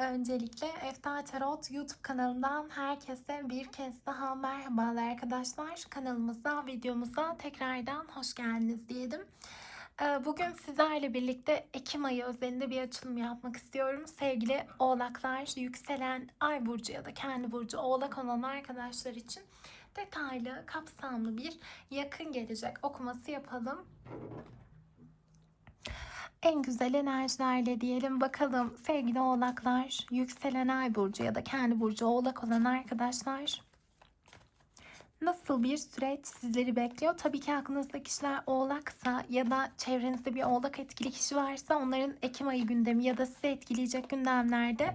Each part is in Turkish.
Öncelikle Efta Tarot YouTube kanalından herkese bir kez daha merhabalar arkadaşlar. Kanalımıza, videomuza tekrardan hoş geldiniz diyelim. Ee, Bugün sizlerle birlikte Ekim ayı özelinde bir açılım yapmak istiyorum. Sevgili oğlaklar, yükselen ay burcu ya da kendi burcu oğlak olan arkadaşlar için detaylı, kapsamlı bir yakın gelecek okuması yapalım en güzel enerjilerle diyelim bakalım sevgili oğlaklar, yükselen ay burcu ya da kendi burcu oğlak olan arkadaşlar nasıl bir süreç sizleri bekliyor? Tabii ki aklınızda kişiler oğlaksa ya da çevrenizde bir oğlak etkili kişi varsa onların Ekim ayı gündemi ya da sizi etkileyecek gündemlerde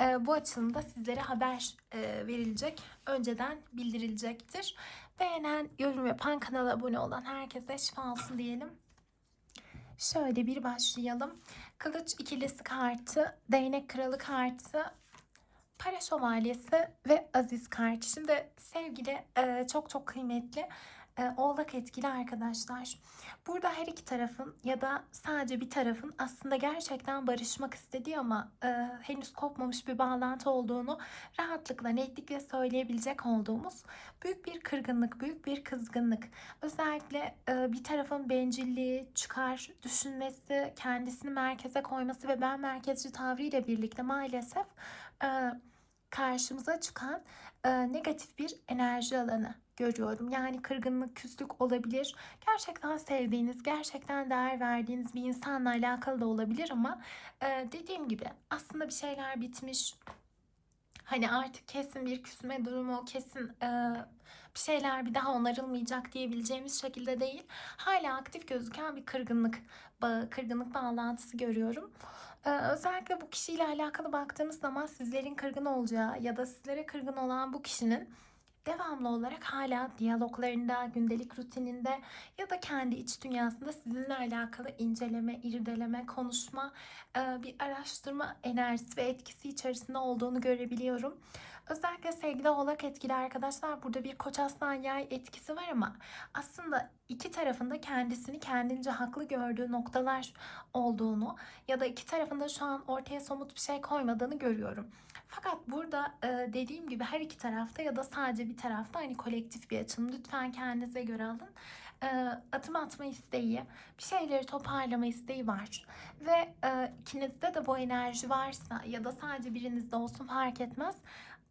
e, bu açılımda sizlere haber e, verilecek. Önceden bildirilecektir. Beğenen, yorum yapan, kanala abone olan herkese şifa olsun diyelim. Şöyle bir başlayalım. Kılıç ikilisi kartı, değnek kralı kartı, para şövalyesi ve aziz kartı. Şimdi sevgili çok çok kıymetli e, oğlak etkili arkadaşlar. Burada her iki tarafın ya da sadece bir tarafın aslında gerçekten barışmak istediği ama e, henüz kopmamış bir bağlantı olduğunu rahatlıkla, netlikle söyleyebilecek olduğumuz büyük bir kırgınlık, büyük bir kızgınlık. Özellikle e, bir tarafın bencilliği, çıkar düşünmesi, kendisini merkeze koyması ve ben merkezci tavrıyla birlikte maalesef e, karşımıza çıkan e, negatif bir enerji alanı görüyorum. Yani kırgınlık, küslük olabilir. Gerçekten sevdiğiniz, gerçekten değer verdiğiniz bir insanla alakalı da olabilir ama e, dediğim gibi aslında bir şeyler bitmiş. Hani artık kesin bir küsme durumu, kesin e, bir şeyler bir daha onarılmayacak diyebileceğimiz şekilde değil. Hala aktif gözüken bir kırgınlık bağı, kırgınlık bağlantısı görüyorum. Ee, özellikle bu kişiyle alakalı baktığımız zaman sizlerin kırgın olacağı ya da sizlere kırgın olan bu kişinin devamlı olarak hala diyaloglarında, gündelik rutininde ya da kendi iç dünyasında sizinle alakalı inceleme, irdeleme, konuşma, bir araştırma enerjisi ve etkisi içerisinde olduğunu görebiliyorum. Özellikle sevgili oğlak etkili arkadaşlar burada bir koç aslan yay etkisi var ama aslında iki tarafında kendisini kendince haklı gördüğü noktalar olduğunu ya da iki tarafında şu an ortaya somut bir şey koymadığını görüyorum. Fakat burada e, dediğim gibi her iki tarafta ya da sadece bir tarafta hani kolektif bir açılım. Lütfen kendinize göre alın. E, atım atma isteği, bir şeyleri toparlama isteği var. Ve e, ikinizde de bu enerji varsa ya da sadece birinizde olsun fark etmez.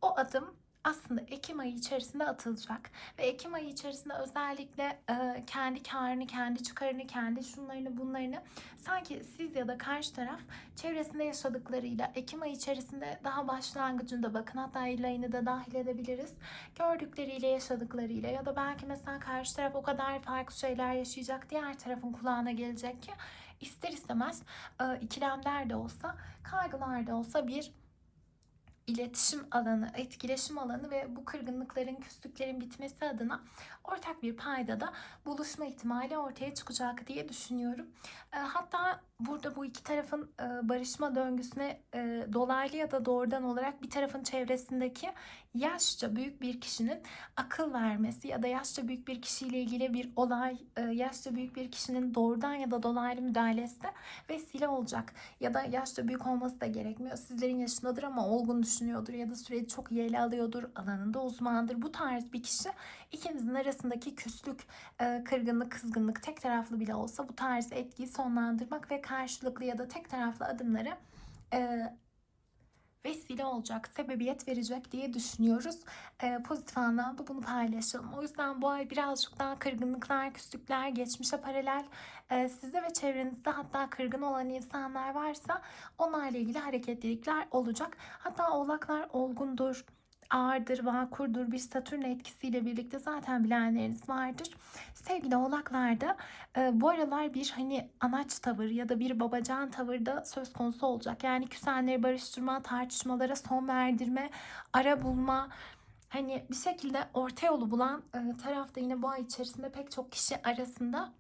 O adım aslında Ekim ayı içerisinde atılacak. Ve Ekim ayı içerisinde özellikle e, kendi karını, kendi çıkarını, kendi şunlarını, bunlarını sanki siz ya da karşı taraf çevresinde yaşadıklarıyla Ekim ayı içerisinde daha başlangıcında bakın hatta Eylül da dahil edebiliriz. Gördükleriyle, yaşadıklarıyla ya da belki mesela karşı taraf o kadar farklı şeyler yaşayacak diğer tarafın kulağına gelecek ki ister istemez e, ikilemler de olsa, kaygılar da olsa bir iletişim alanı, etkileşim alanı ve bu kırgınlıkların, küslüklerin bitmesi adına ortak bir paydada buluşma ihtimali ortaya çıkacak diye düşünüyorum. Hatta burada bu iki tarafın e, barışma döngüsüne e, dolaylı ya da doğrudan olarak bir tarafın çevresindeki yaşça büyük bir kişinin akıl vermesi ya da yaşça büyük bir kişiyle ilgili bir olay, yaşça büyük bir kişinin doğrudan ya da dolaylı müdahalesi de vesile olacak. Ya da yaşça büyük olması da gerekmiyor. Sizlerin yaşındadır ama olgun düşünüyordur ya da süreci çok iyi alıyordur, alanında uzmandır. Bu tarz bir kişi ikinizin arasındaki küslük, kırgınlık, kızgınlık tek taraflı bile olsa bu tarz etkiyi sonlandırmak ve karşılıklı ya da tek taraflı adımları vesile olacak, sebebiyet verecek diye düşünüyoruz. Ee, pozitif anlamda bunu paylaşalım. O yüzden bu ay birazcık daha kırgınlıklar, küslükler, geçmişe paralel e, sizde ve çevrenizde hatta kırgın olan insanlar varsa onlarla ilgili hareketlilikler olacak. Hatta oğlaklar olgundur, ağırdır, vakurdur bir satürn etkisiyle birlikte zaten bilenleriniz vardır. Sevgili oğlaklarda e, bu aralar bir hani anaç tavır ya da bir babacan tavır da söz konusu olacak. Yani küsenleri barıştırma, tartışmalara son verdirme, ara bulma, hani bir şekilde orta yolu bulan e, tarafta yine bu ay içerisinde pek çok kişi arasında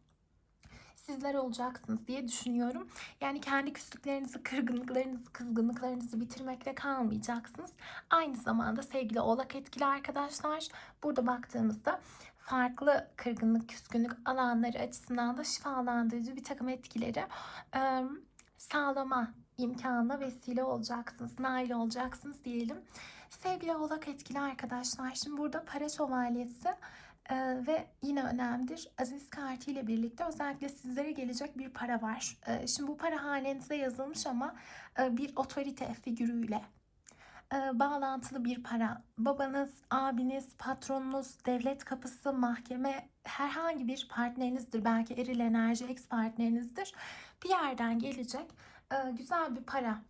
sizler olacaksınız diye düşünüyorum. Yani kendi küslüklerinizi, kırgınlıklarınızı, kızgınlıklarınızı bitirmekle kalmayacaksınız. Aynı zamanda sevgili oğlak etkili arkadaşlar burada baktığımızda farklı kırgınlık, küskünlük alanları açısından da şifalandırıcı bir takım etkileri sağlama imkanına vesile olacaksınız, nail olacaksınız diyelim. Sevgili oğlak etkili arkadaşlar, şimdi burada para şövalyesi e, ve yine önemlidir. Aziz kartı ile birlikte özellikle sizlere gelecek bir para var. E, şimdi bu para hanenize yazılmış ama e, bir otorite figürüyle e, bağlantılı bir para. Babanız, abiniz, patronunuz, devlet kapısı, mahkeme herhangi bir partnerinizdir. Belki eril enerji ex partnerinizdir. Bir yerden gelecek e, güzel bir para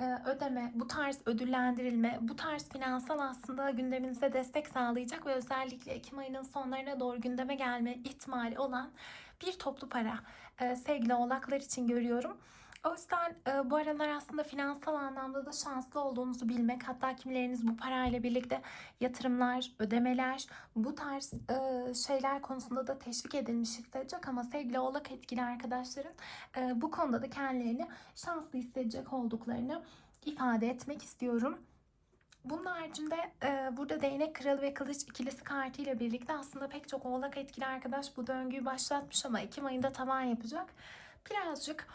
ödeme, bu tarz ödüllendirilme, bu tarz finansal aslında gündeminize destek sağlayacak ve özellikle Ekim ayının sonlarına doğru gündeme gelme ihtimali olan bir toplu para e, sevgili oğlaklar için görüyorum. O yüzden e, bu aralar aslında finansal anlamda da şanslı olduğunuzu bilmek, hatta kimileriniz bu parayla birlikte yatırımlar, ödemeler, bu tarz e, şeyler konusunda da teşvik edilmiş hissedecek ama sevgili oğlak etkili arkadaşların e, bu konuda da kendilerini şanslı hissedecek olduklarını ifade etmek istiyorum. Bunun haricinde e, burada değnek kralı ve kılıç ikilisi kartı ile birlikte aslında pek çok oğlak etkili arkadaş bu döngüyü başlatmış ama Ekim ayında tavan yapacak. Birazcık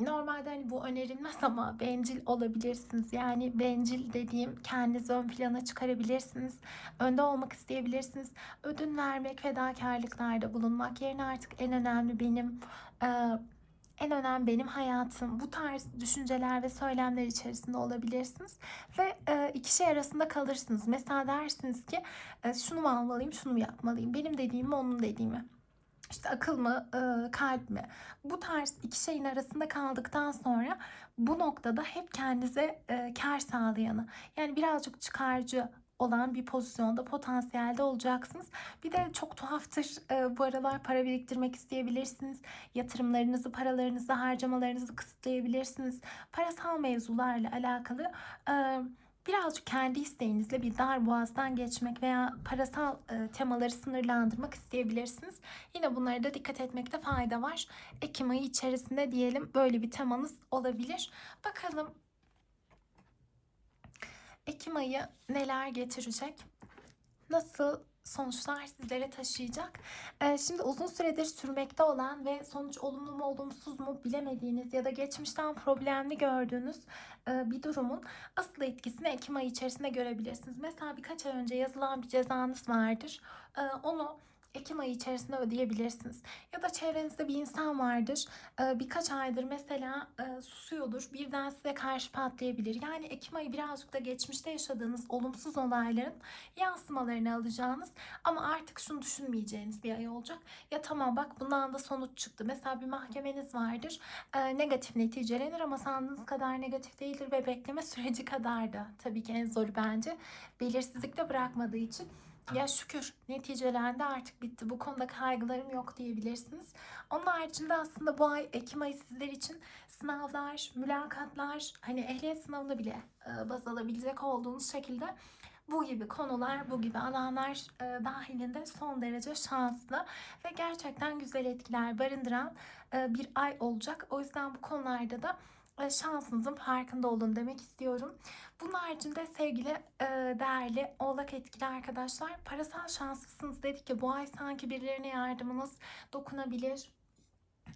normalde hani bu önerilmez ama bencil olabilirsiniz. Yani bencil dediğim kendinizi ön plana çıkarabilirsiniz. Önde olmak isteyebilirsiniz. Ödün vermek, fedakarlıklarda bulunmak yerine artık en önemli benim en önemli benim hayatım. Bu tarz düşünceler ve söylemler içerisinde olabilirsiniz. Ve e, iki şey arasında kalırsınız. Mesela dersiniz ki e, şunu mu almalıyım, şunu mu yapmalıyım. Benim dediğimi, onun dediğimi. İşte akıl mı, e, kalp mi? Bu tarz iki şeyin arasında kaldıktan sonra bu noktada hep kendinize e, kar sağlayanı, yani birazcık çıkarcı olan bir pozisyonda potansiyelde olacaksınız. Bir de çok tuhaftır e, bu aralar para biriktirmek isteyebilirsiniz. Yatırımlarınızı, paralarınızı, harcamalarınızı kısıtlayabilirsiniz. Parasal mevzularla alakalı e, birazcık kendi isteğinizle bir dar boğazdan geçmek veya parasal e, temaları sınırlandırmak isteyebilirsiniz. Yine bunlara da dikkat etmekte fayda var. Ekim ayı içerisinde diyelim böyle bir temanız olabilir. Bakalım Ekim ayı neler getirecek? Nasıl sonuçlar sizlere taşıyacak? Ee, şimdi uzun süredir sürmekte olan ve sonuç olumlu mu olumsuz mu bilemediğiniz ya da geçmişten problemli gördüğünüz e, bir durumun asıl etkisini Ekim ayı içerisinde görebilirsiniz. Mesela birkaç ay önce yazılan bir cezanız vardır. Ee, onu Ekim ayı içerisinde ödeyebilirsiniz. Ya da çevrenizde bir insan vardır. Ee, birkaç aydır mesela e, susuyordur. Birden size karşı patlayabilir. Yani Ekim ayı birazcık da geçmişte yaşadığınız olumsuz olayların yansımalarını alacağınız ama artık şunu düşünmeyeceğiniz bir ay olacak. Ya tamam bak bundan da sonuç çıktı. Mesela bir mahkemeniz vardır. Ee, negatif neticelenir ama sandığınız kadar negatif değildir ve bekleme süreci kadar da tabii ki en zoru bence belirsizlikte bırakmadığı için ya şükür neticelendi artık bitti. Bu konuda kaygılarım yok diyebilirsiniz. Onun haricinde aslında bu ay Ekim ayı sizler için sınavlar, mülakatlar, hani ehliyet sınavını bile e, baz alabilecek olduğunuz şekilde bu gibi konular, bu gibi alanlar e, dahilinde son derece şanslı ve gerçekten güzel etkiler barındıran e, bir ay olacak. O yüzden bu konularda da şansınızın farkında olun demek istiyorum. Bunun haricinde sevgili e, değerli oğlak etkili arkadaşlar parasal şanslısınız dedik ki bu ay sanki birilerine yardımınız dokunabilir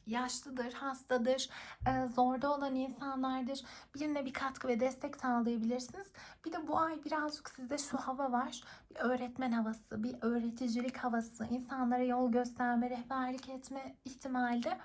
yaşlıdır, hastadır, e, zorda olan insanlardır. Birine bir katkı ve destek sağlayabilirsiniz. Bir de bu ay birazcık sizde şu hava var. Bir öğretmen havası, bir öğreticilik havası, insanlara yol gösterme, rehberlik etme ihtimali de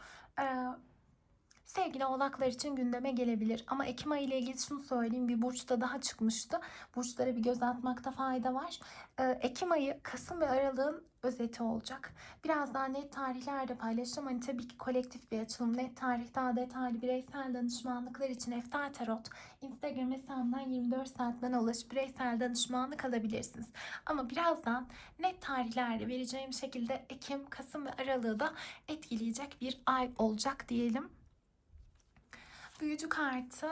sevgili oğlaklar için gündeme gelebilir. Ama Ekim ayı ile ilgili şunu söyleyeyim. Bir burçta daha çıkmıştı. Burçlara bir göz atmakta fayda var. Ee, Ekim ayı Kasım ve Aralık'ın özeti olacak. Biraz daha net tarihlerde paylaşacağım. Hani tabii ki kolektif bir açılım. Net tarih daha detaylı bireysel danışmanlıklar için Eftal Tarot Instagram hesabından 24 saatten ulaşıp bireysel danışmanlık alabilirsiniz. Ama birazdan net tarihlerde vereceğim şekilde Ekim, Kasım ve Aralık'ı da etkileyecek bir ay olacak diyelim. Büyücü kartı.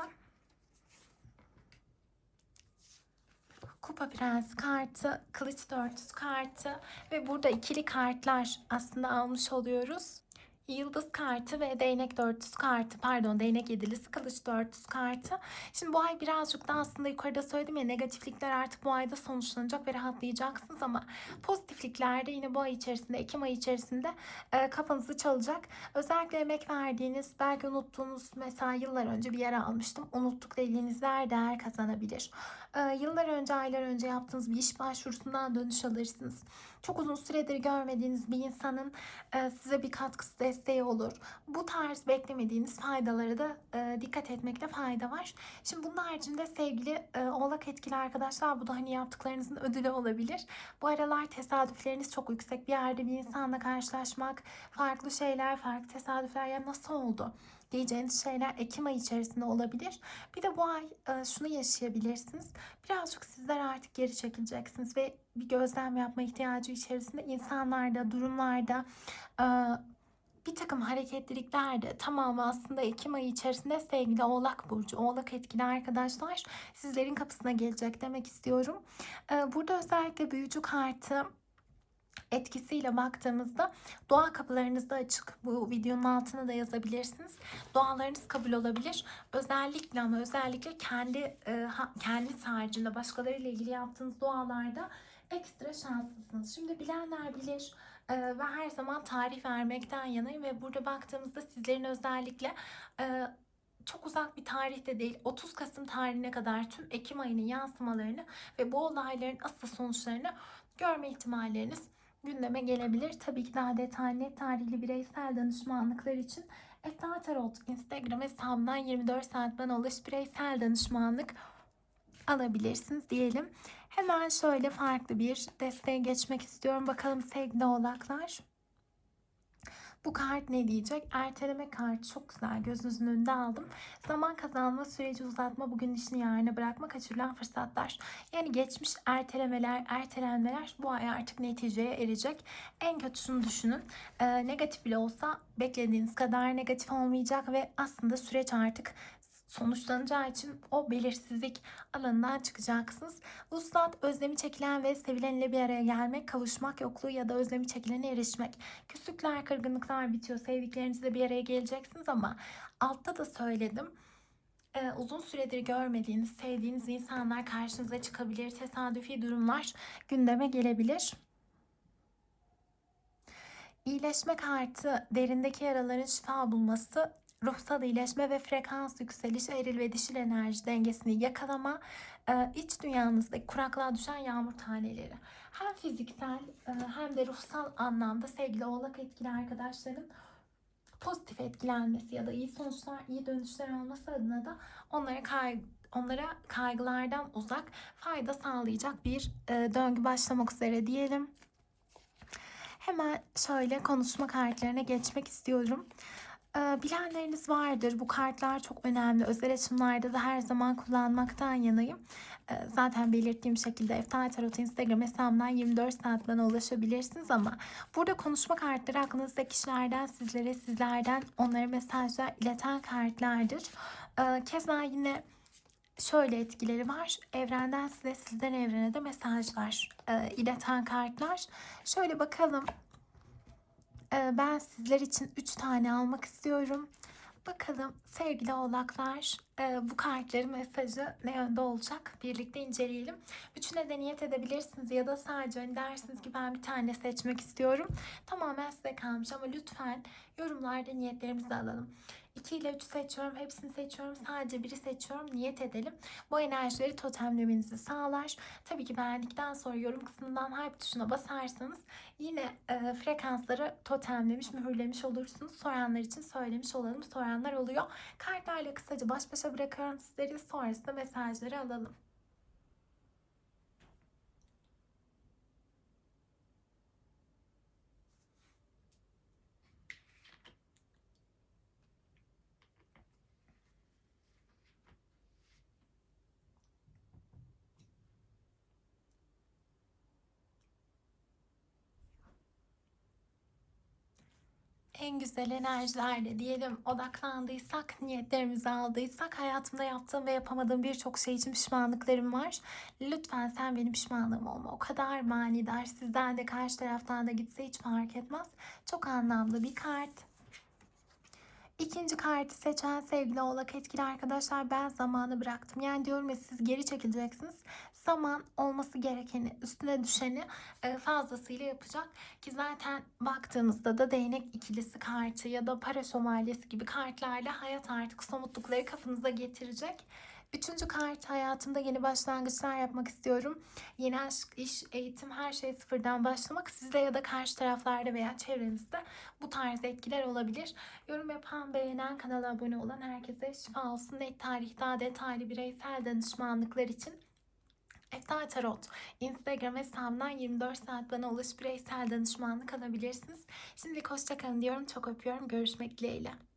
Kupa Prensi kartı, Kılıç Dörtüsü kartı ve burada ikili kartlar aslında almış oluyoruz. Yıldız kartı ve değnek dörtlüsü kartı pardon değnek yedilisi kılıç dörtlüsü kartı. Şimdi bu ay birazcık da aslında yukarıda söyledim ya negatiflikler artık bu ayda sonuçlanacak ve rahatlayacaksınız ama pozitiflikler de yine bu ay içerisinde Ekim ayı içerisinde e, kafanızı çalacak. Özellikle emek verdiğiniz belki unuttuğunuz mesela yıllar önce bir yer almıştım unuttuk dediğiniz yer değer kazanabilir. E, yıllar önce aylar önce yaptığınız bir iş başvurusundan dönüş alırsınız. Çok uzun süredir görmediğiniz bir insanın e, size bir katkısı desteği olur. Bu tarz beklemediğiniz faydalara da e, dikkat etmekte fayda var. Şimdi bunun haricinde sevgili e, oğlak etkili arkadaşlar bu da hani yaptıklarınızın ödülü olabilir. Bu aralar tesadüfleriniz çok yüksek. Bir yerde bir insanla karşılaşmak, farklı şeyler, farklı tesadüfler ya nasıl oldu? diyeceğiniz şeyler Ekim ayı içerisinde olabilir. Bir de bu ay e, şunu yaşayabilirsiniz. Birazcık sizler artık geri çekileceksiniz ve bir gözlem yapma ihtiyacı içerisinde insanlarda, durumlarda e, bir takım hareketlilikler de tamamı aslında Ekim ayı içerisinde sevgili Oğlak Burcu, Oğlak etkili arkadaşlar sizlerin kapısına gelecek demek istiyorum. E, burada özellikle büyücü kartı etkisiyle baktığımızda dua kapılarınız da açık. Bu videonun altına da yazabilirsiniz. Dualarınız kabul olabilir. Özellikle ama özellikle kendi e, kendi haricinde başkalarıyla ilgili yaptığınız dualarda ekstra şanslısınız. Şimdi bilenler bilir e, ve her zaman tarih vermekten yanayım ve burada baktığımızda sizlerin özellikle e, çok uzak bir tarihte değil 30 Kasım tarihine kadar tüm Ekim ayının yansımalarını ve bu olayların asıl sonuçlarını görme ihtimalleriniz gündeme gelebilir. Tabii ki daha detaylı net tarihli bireysel danışmanlıklar için Efta Tarot Instagram hesabından 24 saat bana ulaş bireysel danışmanlık alabilirsiniz diyelim. Hemen şöyle farklı bir desteğe geçmek istiyorum. Bakalım sevgili oğlaklar. Bu kart ne diyecek? Erteleme kartı çok güzel. Gözünüzün önünde aldım. Zaman kazanma, süreci uzatma, bugün işini yarına bırakma, kaçırılan fırsatlar. Yani geçmiş ertelemeler, ertelenmeler bu ay artık neticeye erecek. En kötüsünü düşünün. Ee, negatif bile olsa beklediğiniz kadar negatif olmayacak ve aslında süreç artık sonuçlanacağı için o belirsizlik alanından çıkacaksınız. Vuslat özlemi çekilen ve sevilenle bir araya gelmek, kavuşmak, yokluğu ya da özlemi çekilene erişmek. Küslükler, kırgınlıklar bitiyor. Sevdiklerinizle bir araya geleceksiniz ama altta da söyledim. Ee, uzun süredir görmediğiniz, sevdiğiniz insanlar karşınıza çıkabilir. Tesadüfi durumlar gündeme gelebilir. İyileşme kartı derindeki yaraların şifa bulması ruhsal iyileşme ve frekans yükselişi, eril ve dişil enerji dengesini yakalama, e, iç dünyanızdaki kuraklığa düşen yağmur taneleri. Hem fiziksel e, hem de ruhsal anlamda sevgili oğlak etkili arkadaşların pozitif etkilenmesi ya da iyi sonuçlar, iyi dönüşler olması adına da onlara kay onlara kaygılardan uzak fayda sağlayacak bir e, döngü başlamak üzere diyelim. Hemen şöyle konuşma kartlarına geçmek istiyorum. Bilenleriniz vardır. Bu kartlar çok önemli. Özel açımlarda da her zaman kullanmaktan yanayım. Zaten belirttiğim şekilde Eftal Tarot Instagram hesabından 24 saat ulaşabilirsiniz ama burada konuşma kartları aklınızdaki kişilerden sizlere, sizlerden onlara mesajlar ileten kartlardır. Keza yine şöyle etkileri var. Evrenden size, sizden evrene de mesajlar ileten kartlar. Şöyle bakalım ben sizler için 3 tane almak istiyorum. Bakalım sevgili oğlaklar e, bu kartların mesajı ne yönde olacak? Birlikte inceleyelim. Üçüne de niyet edebilirsiniz ya da sadece hani dersiniz ki ben bir tane seçmek istiyorum. Tamamen size kalmış ama lütfen yorumlarda niyetlerimizi alalım. 2 ile 3 seçiyorum. Hepsini seçiyorum. Sadece biri seçiyorum. Niyet edelim. Bu enerjileri totemlemenizi sağlar. Tabii ki beğendikten sonra yorum kısmından hype tuşuna basarsanız yine e, frekansları totemlemiş, mühürlemiş olursunuz. Soranlar için söylemiş olalım. Soranlar oluyor. Kartlarla kısaca baş başa bırakıyorum sizleri. Sonrasında mesajları alalım. En güzel enerjilerle diyelim odaklandıysak, niyetlerimizi aldıysak hayatımda yaptığım ve yapamadığım birçok şey için pişmanlıklarım var. Lütfen sen benim pişmanlığım olma. O kadar manidar. Sizden de karşı taraftan da gitse hiç fark etmez. Çok anlamlı bir kart. İkinci kartı seçen sevgili oğlak etkili arkadaşlar ben zamanı bıraktım. Yani diyorum ya siz geri çekileceksiniz. Zaman olması gerekeni, üstüne düşeni e, fazlasıyla yapacak. Ki zaten baktığımızda da değnek ikilisi kartı ya da para şövalyesi gibi kartlarla hayat artık somutlukları kafanıza getirecek. Üçüncü kart hayatımda yeni başlangıçlar yapmak istiyorum. Yeni aşk, iş, eğitim her şey sıfırdan başlamak sizde ya da karşı taraflarda veya çevrenizde bu tarz etkiler olabilir. Yorum yapan, beğenen, kanala abone olan herkese şifa olsun. Net tarih daha detaylı bireysel danışmanlıklar için Efta Tarot Instagram hesabından 24 saat bana ulaş bireysel danışmanlık alabilirsiniz. Şimdilik hoşçakalın diyorum. Çok öpüyorum. Görüşmek dileğiyle.